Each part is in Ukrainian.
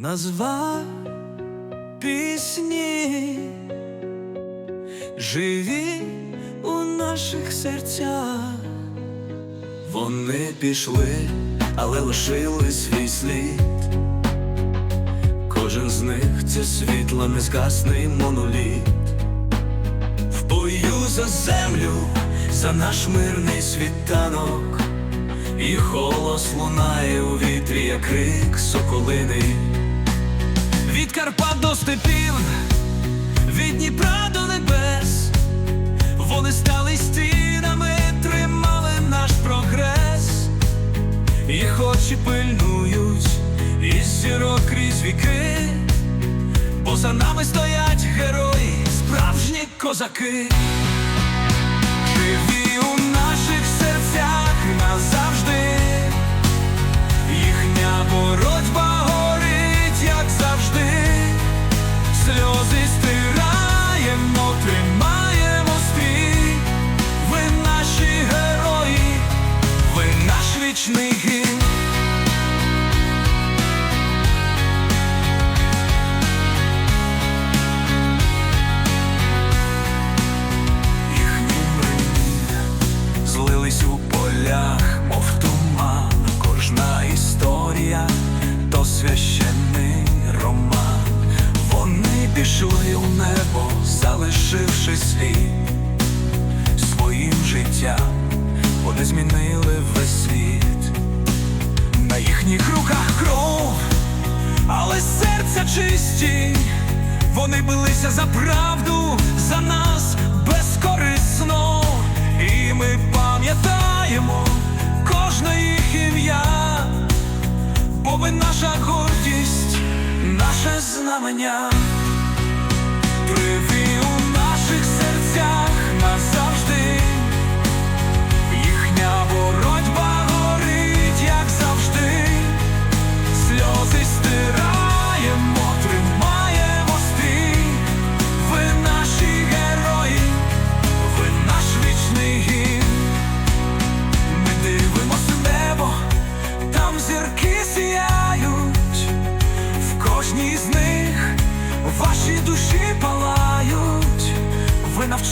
назва пісні живі у наших серцях. Вони пішли, але лишили свій слід. Кожен з них це світло незгасний моноліт. В бою за землю, за наш мирний світанок, і голос лунає у вітрі, як крик соколини. Від Карпат до степів, від Дніпра до небес, вони стали стінами, тримали наш прогрес, їх очі пильнують із зірок крізь віки, бо за нами стоять герої, справжні козаки. Вічний гімн. Їхні мрії злились у полях, мов туман, кожна історія то священний роман. Вони пішли у небо, залишивши слід своїм життям, вони змінили весь світ. Їхніх руках кров, але серця чисті. Вони билися за правду, за нас безкорисно, і ми пам'ятаємо кожне їх ім'я, бо ви наша гордість, наше знамення.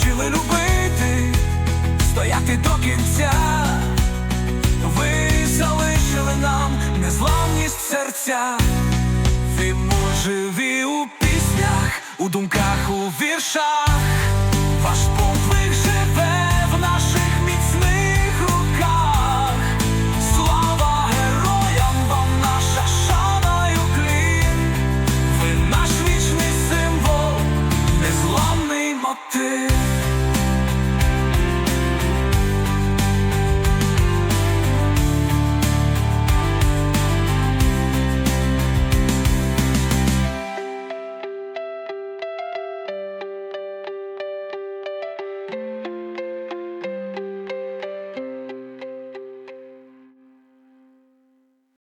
Ви навчили любити, стояти до кінця. Ви залишили нам незламність серця. Ви живі у піснях, у думках, у віршах.